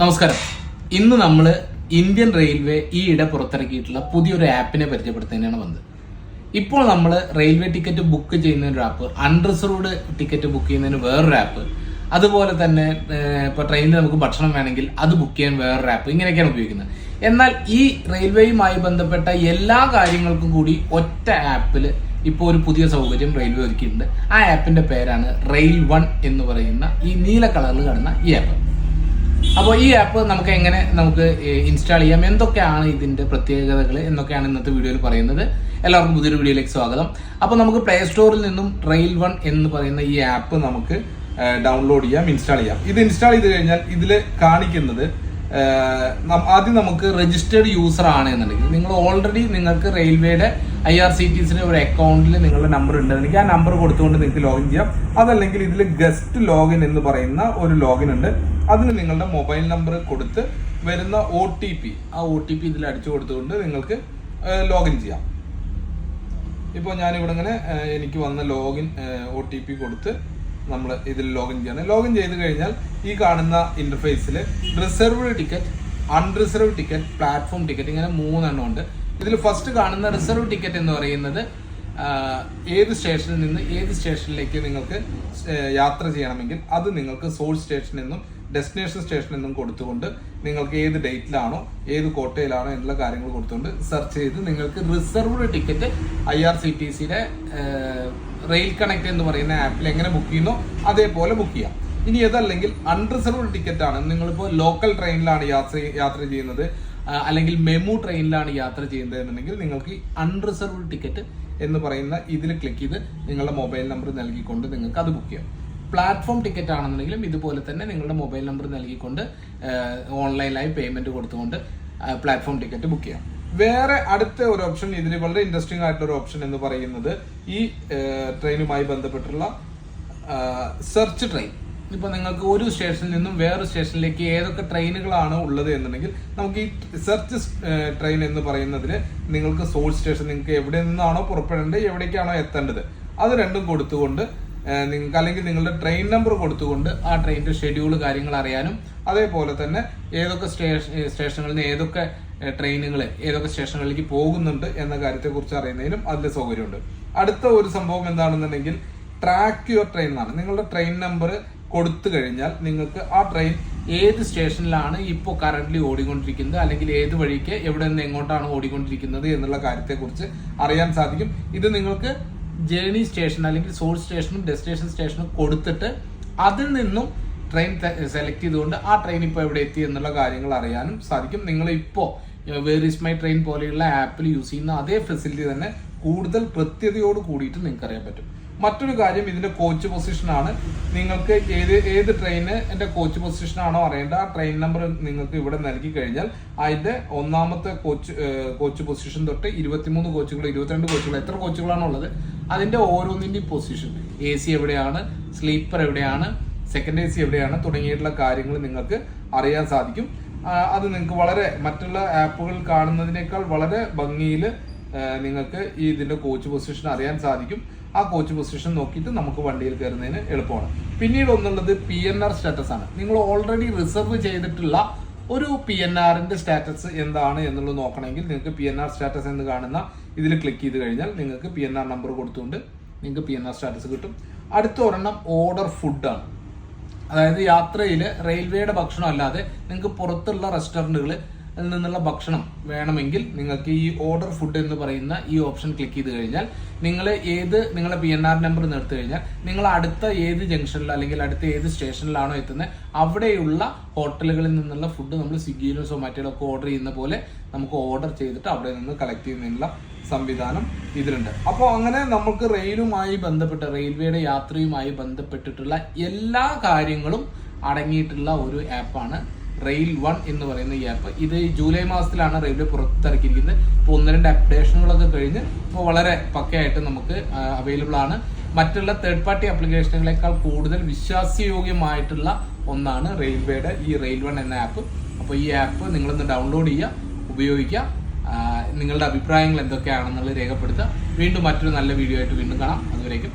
നമസ്കാരം. ഇന്ന് നമ്മൾ ഇന്ത്യൻ റെയിൽവേ ഈയിടെ പുറത്തിറക്കിയിട്ടുള്ള പുതിയൊരു ആപ്പിനെ പരിചയപ്പെടുത്തുന്നതിനാണ് വന്നത്. ഇപ്പോൾ നമ്മൾ റെയിൽവേ ടിക്കറ്റ് ബുക്ക് ചെയ്യുന്ന ഒരു ആപ്പ് അൺറിസർവ്ഡ് ടിക്കറ്റ് ബുക്ക് ചെയ്യുന്നതിന് വേറൊരു ആപ്പ് അതുപോലെ തന്നെ ഇപ്പോൾ ഇപ്പൊ ട്രെയിനിൽ നമുക്ക് ഭക്ഷണം വേണമെങ്കിൽ അത് ബുക്ക് ചെയ്യാൻ വേറൊരു ആപ്പ് ഇങ്ങനെയൊക്കെയാണ് ഉപയോഗിക്കുന്നത്. എന്നാൽ ഈ റെയിൽവേയുമായി ബന്ധപ്പെട്ട എല്ലാ കാര്യങ്ങൾക്കും കൂടി ഒറ്റ ആപ്പിൽ ഇപ്പോൾ ഒരു പുതിയ സൗകര്യം റെയിൽവേ ഒരുക്കിയിട്ടുണ്ട്. ആ ആപ്പിന്റെ പേരാണ് റെയിൽ വൺ എന്ന് പറയുന്ന ഈ നീല കളറിൽ കാണുന്ന ഈ ആപ്പ്. അപ്പോൾ ഈ ആപ്പ് നമുക്ക് എങ്ങനെ നമുക്ക് ഇൻസ്റ്റാൾ ചെയ്യാം? എന്തൊക്കെയാണ് ഇതിന്റെ പ്രത്യേകതകൾ എന്നൊക്കെയാണ് ഇന്നത്തെ വീഡിയോയിൽ പറയുന്നത്. എല്ലാവർക്കും പുതിയൊരു വീഡിയോയിലേക്ക് സ്വാഗതം. അപ്പോൾ നമുക്ക് പ്ലേ സ്റ്റോറിൽ നിന്നും റെയിൽ വൺ എന്ന് പറയുന്ന ഈ ആപ്പ് നമുക്ക് ഡൗൺലോഡ് ചെയ്യാം ഇൻസ്റ്റാൾ ചെയ്യാം. ഇത് ഇൻസ്റ്റാൾ ചെയ്ത് കഴിഞ്ഞാൽ ഇതിൽ കാണിക്കുന്നത് ആദ്യം നമുക്ക് രജിസ്റ്റേർഡ് യൂസർ ആണ് എന്നുണ്ടെങ്കിൽ നിങ്ങൾ ഓൾറെഡി നിങ്ങൾക്ക് റെയിൽവേയുടെ ഐ ആർ സി ടി സിന്റെ ഒരു അക്കൗണ്ടിൽ നിങ്ങളുടെ നമ്പർ ഉണ്ടെന്നുണ്ടെങ്കിൽ ആ നമ്പർ കൊടുത്തുകൊണ്ട് നിങ്ങൾക്ക് ലോഗിൻ ചെയ്യാം. അതല്ലെങ്കിൽ ഇതിൽ ഗസ്റ്റ് ലോഗിൻ എന്ന് പറയുന്ന ഒരു ലോഗിൻ ഉണ്ട്. അതിന് നിങ്ങളുടെ മൊബൈൽ നമ്പർ കൊടുത്ത് വരുന്ന ഒ ടി പി ആ ഒ ടി പി ഇതിൽ അടിച്ചു കൊടുത്തുകൊണ്ട് നിങ്ങൾക്ക് ലോഗിൻ ചെയ്യാം. ഇപ്പോൾ ഞാനിവിടെ ഇങ്ങനെ എനിക്ക് വന്ന ലോഗിൻ ഒ ടി പി കൊടുത്ത് നമ്മൾ ഇതിൽ ലോഗിൻ ചെയ്യണം. ലോഗിൻ ചെയ്ത് കഴിഞ്ഞാൽ ഈ കാണുന്ന ഇന്റർഫേസിൽ reserved ticket unreserved ticket platform ticket ഇങ്ങനെ മൂന്നെണ്ണം ഉണ്ട്. ഇതിൽ ഫസ്റ്റ് കാണുന്ന റിസർവ് ടിക്കറ്റ് എന്ന് പറയുന്നത് ഏത് സ്റ്റേഷനിൽ നിന്ന് ഏത് സ്റ്റേഷനിലേക്ക് നിങ്ങൾക്ക് യാത്ര ചെയ്യണമെങ്കിൽ അത് നിങ്ങൾക്ക് സോഴ്സ് സ്റ്റേഷനിൽ നിന്നും ഡെസ്റ്റിനേഷൻ സ്റ്റേഷനിൽ നിന്നും കൊടുത്തുകൊണ്ട് നിങ്ങൾക്ക് ഏത് ഡേറ്റിലാണോ ഏത് കോട്ടയിലാണോ എന്നുള്ള കാര്യങ്ങൾ കൊടുത്തുകൊണ്ട് സെർച്ച് ചെയ്ത് നിങ്ങൾക്ക് reserved ticket I R C T സിയുടെ റെയിൽ കണക്ട് എന്ന് പറയുന്ന ആപ്പിൽ എങ്ങനെ ബുക്ക് ചെയ്യുന്നോ അതേപോലെ ബുക്ക് ചെയ്യാം. ഇനി അതല്ലെങ്കിൽ അൺറിസർവ്ഡ് ടിക്കറ്റ് ആണ്. നിങ്ങളിപ്പോൾ ലോക്കൽ ട്രെയിനിലാണ് യാത്ര യാത്ര ചെയ്യുന്നത്. അല്ലെങ്കിൽ മെമു ട്രെയിനിലാണ് യാത്ര ചെയ്യുന്നത് എന്നുണ്ടെങ്കിൽ നിങ്ങൾക്ക് അൺറിസർവ്ഡ് ടിക്കറ്റ് എന്ന് പറയുന്ന ഇതിൽ ക്ലിക്ക് ചെയ്ത് നിങ്ങളുടെ മൊബൈൽ നമ്പർ നൽകിക്കൊണ്ട് നിങ്ങൾക്ക് അത് ബുക്ക് ചെയ്യാം. പ്ലാറ്റ്ഫോം ടിക്കറ്റ് ആണെന്നുണ്ടെങ്കിലും ഇതുപോലെ തന്നെ നിങ്ങളുടെ മൊബൈൽ നമ്പർ നൽകിക്കൊണ്ട് ഓൺലൈനായി പേയ്മെന്റ് കൊടുത്തുകൊണ്ട് പ്ലാറ്റ്ഫോം ടിക്കറ്റ് ബുക്ക് ചെയ്യാം. വേറെ അടുത്ത ഒരു ഓപ്ഷൻ ഇതിൽ വളരെ ഇൻട്രസ്റ്റിംഗ് ആയിട്ടുള്ള ഒരു ഓപ്ഷൻ എന്ന് പറയുന്നത് ഈ ട്രെയിനുമായി ബന്ധപ്പെട്ടുള്ള സെർച്ച് ട്രെയിൻ ഇപ്പൊ നിങ്ങൾക്ക് ഒരു സ്റ്റേഷനിൽ നിന്നും വേറൊരു സ്റ്റേഷനിലേക്ക് ഏതൊക്കെ ട്രെയിനുകളാണ് ഉള്ളത് എന്നുണ്ടെങ്കിൽ നമുക്ക് ഈ സെർച്ച് ട്രെയിൻ എന്ന് പറയുന്നതിന് നിങ്ങൾക്ക് സോൾ സ്റ്റേഷൻ നിങ്ങൾക്ക് എവിടെ നിന്നാണോ പുറപ്പെടേണ്ടത് എവിടേക്കാണോ എത്തേണ്ടത്. അത് രണ്ടും കൊടുത്തുകൊണ്ട് നിങ്ങൾക്ക് അല്ലെങ്കിൽ നിങ്ങളുടെ ട്രെയിൻ നമ്പർ കൊടുത്തുകൊണ്ട് ആ ട്രെയിനിന്റെ ഷെഡ്യൂൾ കാര്യങ്ങൾ അറിയാനും അതേപോലെ തന്നെ ഏതൊക്കെ സ്റ്റേഷൻ സ്റ്റേഷനുകളിൽ നിന്ന് ഏതൊക്കെ ട്രെയിനുകൾ ഏതൊക്കെ സ്റ്റേഷനുകളിലേക്ക് പോകുന്നുണ്ട് എന്ന കാര്യത്തെക്കുറിച്ച് അറിയുന്നതിനും അതിൽ സൗകര്യമുണ്ട്. അടുത്ത ഒരു സംഭവം എന്താണെന്നുണ്ടെങ്കിൽ ട്രാക്ക് യുവർ ട്രെയിൻ എന്നാണ്. നിങ്ങളുടെ ട്രെയിൻ നമ്പർ കൊടുത്തു കഴിഞ്ഞാൽ നിങ്ങൾക്ക് ആ ട്രെയിൻ ഏത് സ്റ്റേഷനിലാണ് ഇപ്പോൾ കറന്റ് ഓടിക്കൊണ്ടിരിക്കുന്നത് അല്ലെങ്കിൽ ഏത് വഴിക്ക് എവിടെ നിന്ന് എങ്ങോട്ടാണ് ഓടിക്കൊണ്ടിരിക്കുന്നത് എന്നുള്ള കാര്യത്തെക്കുറിച്ച് അറിയാൻ സാധിക്കും. ഇത് നിങ്ങൾക്ക് ജേണി സ്റ്റേഷൻ അല്ലെങ്കിൽ സോഴ്സ് സ്റ്റേഷനും ഡെസ്റ്റിനേഷൻ സ്റ്റേഷനും കൊടുത്തിട്ട് അതിൽ നിന്നും ട്രെയിൻ സെലക്ട് ചെയ്തുകൊണ്ട് ആ ട്രെയിൻ ഇപ്പോൾ എവിടെ എത്തി എന്നുള്ള കാര്യങ്ങൾ അറിയാനും സാധിക്കും. നിങ്ങൾ ഇപ്പോൾ വേർ ഇസ് മൈ ട്രെയിൻ പോലെയുള്ള ആപ്പിൽ യൂസ് ചെയ്യുന്ന അതേ ഫെസിലിറ്റി തന്നെ കൂടുതൽ കൃത്യതയോട് കൂടിയിട്ട് നിങ്ങൾക്ക് അറിയാൻ പറ്റും. മറ്റൊരു കാര്യം ഇതിന്റെ കോച്ച് പൊസിഷൻ ആണ്. നിങ്ങൾക്ക് ഏത് ഏത് ട്രെയിന് എന്റെ കോച്ച് പൊസിഷൻ ആണോ അറിയേണ്ട ആ ട്രെയിൻ നമ്പർ നിങ്ങൾക്ക് ഇവിടെ നൽകി കഴിഞ്ഞാൽ അതിന്റെ ഒന്നാമത്തെ കോച്ച് കോച്ച് പൊസിഷൻ തൊട്ട് ഇരുപത്തിമൂന്ന് കോച്ചുകൾ ഇരുപത്തിരണ്ട് കോച്ചുകൾ എത്ര കോച്ചുകളാണ് ഉള്ളത് അതിന്റെ ഓരോന്നിന്റെയും പൊസിഷൻ എ സി എവിടെയാണ്? സ്ലീപ്പർ എവിടെയാണ്? സെക്കൻഡ് എ സി എവിടെയാണ്? തുടങ്ങിയിട്ടുള്ള കാര്യങ്ങൾ നിങ്ങൾക്ക് അറിയാൻ സാധിക്കും. അത് നിങ്ങൾക്ക് വളരെ മറ്റുള്ള ആപ്പുകൾ കാണുന്നതിനേക്കാൾ വളരെ ഭംഗിയിൽ നിങ്ങൾക്ക് ഈ ഇതിന്റെ കോച്ച് പൊസിഷൻ അറിയാൻ സാധിക്കും. ആ കോച്ച് പൊസിഷൻ നോക്കിയിട്ട് നമുക്ക് വണ്ടിയിൽ കയറുന്നതിന് എളുപ്പമാണ്. പിന്നീട് ഒന്നുള്ളത് പി എൻ ആർ സ്റ്റാറ്റസ് ആണ്. നിങ്ങൾ ഓൾറെഡി റിസർവ് ചെയ്തിട്ടുള്ള ഒരു പി എൻ ആറിന്റെ സ്റ്റാറ്റസ് എന്താണ് എന്നുള്ളത് നോക്കണമെങ്കിൽ നിങ്ങൾക്ക് പി എൻ ആർ സ്റ്റാറ്റസ് എന്ന് കാണുന്ന ഇതിൽ ക്ലിക്ക് ചെയ്ത് കഴിഞ്ഞാൽ നിങ്ങൾക്ക് പി എൻ ആർ നമ്പർ കൊടുത്തുകൊണ്ട് നിങ്ങൾക്ക് പി എൻ ആർ സ്റ്റാറ്റസ് കിട്ടും. അടുത്ത ഒരെണ്ണം ഓർഡർ ഫുഡാണ് അതായത് യാത്രയിൽ റെയിൽവേയുടെ ഭക്ഷണം അല്ലാതെ നിങ്ങൾക്ക് പുറത്തുള്ള റെസ്റ്റോറന്റുകളിൽ നിന്നുള്ള ഭക്ഷണം വേണമെങ്കിൽ നിങ്ങൾക്ക് ഈ ഓർഡർ ഫുഡ് എന്ന് പറയുന്ന ഈ ഓപ്ഷൻ ക്ലിക്ക് ചെയ്ത് കഴിഞ്ഞാൽ നിങ്ങൾ ഏത് നിങ്ങളുടെ പി എൻ ആർ നമ്പർ നിർത്തി കഴിഞ്ഞാൽ നിങ്ങൾ അടുത്ത ഏത് ജംഗ്ഷനിലോ അല്ലെങ്കിൽ അടുത്ത ഏത് സ്റ്റേഷനിലാണോ എത്തുന്നത് അവിടെയുള്ള ഹോട്ടലുകളിൽ നിന്നുള്ള ഫുഡ് നമ്മൾ സ്വിഗ്ഗിയിലോ സൊമാറ്റോയിലോ ഒക്കെ ഓർഡർ ചെയ്യുന്ന പോലെ നമുക്ക് ഓർഡർ ചെയ്തിട്ട് അവിടെ നിന്ന് കളക്ട് ചെയ്യുന്നതിനുള്ള സംവിധാനം ഇതിലുണ്ട്. അപ്പോൾ അങ്ങനെ നമുക്ക് റെയിലുമായി ബന്ധപ്പെട്ട റെയിൽവേയുടെ യാത്രയുമായി ബന്ധപ്പെട്ടിട്ടുള്ള എല്ലാ കാര്യങ്ങളും അടങ്ങിയിട്ടുള്ള ഒരു ആപ്പാണ് റെയിൽ വൺ എന്ന് പറയുന്ന ഈ ആപ്പ് ഇത് ജൂലൈ മാസത്തിലാണ് റെയിൽവേ പുറത്തിറക്കിയിരിക്കുന്നത്. ഇപ്പോൾ ഒന്ന് രണ്ട് അപ്ഡേഷനുകളൊക്കെ കഴിഞ്ഞ് ഇപ്പോൾ വളരെ പക്കയായിട്ട് നമുക്ക് അവൈലബിൾ ആണ്. മറ്റുള്ള തേർഡ് പാർട്ടി ആപ്ലിക്കേഷനുകളെക്കാൾ കൂടുതൽ വിശ്വാസയോഗ്യമായിട്ടുള്ള ഒന്നാണ് റെയിൽവേയുടെ ഈ റെയിൽ വൺ എന്ന ആപ്പ് അപ്പോൾ ഈ ആപ്പ് നിങ്ങളൊന്ന് ഡൗൺലോഡ് ചെയ്യുക ഉപയോഗിക്കുക. നിങ്ങളുടെ അഭിപ്രായങ്ങൾ എന്തൊക്കെയാണെന്നുള്ളത് രേഖപ്പെടുത്തുക. വീണ്ടും മറ്റൊരു നല്ല വീഡിയോ ആയിട്ട് വീണ്ടും കാണാം. അതുവരേക്കും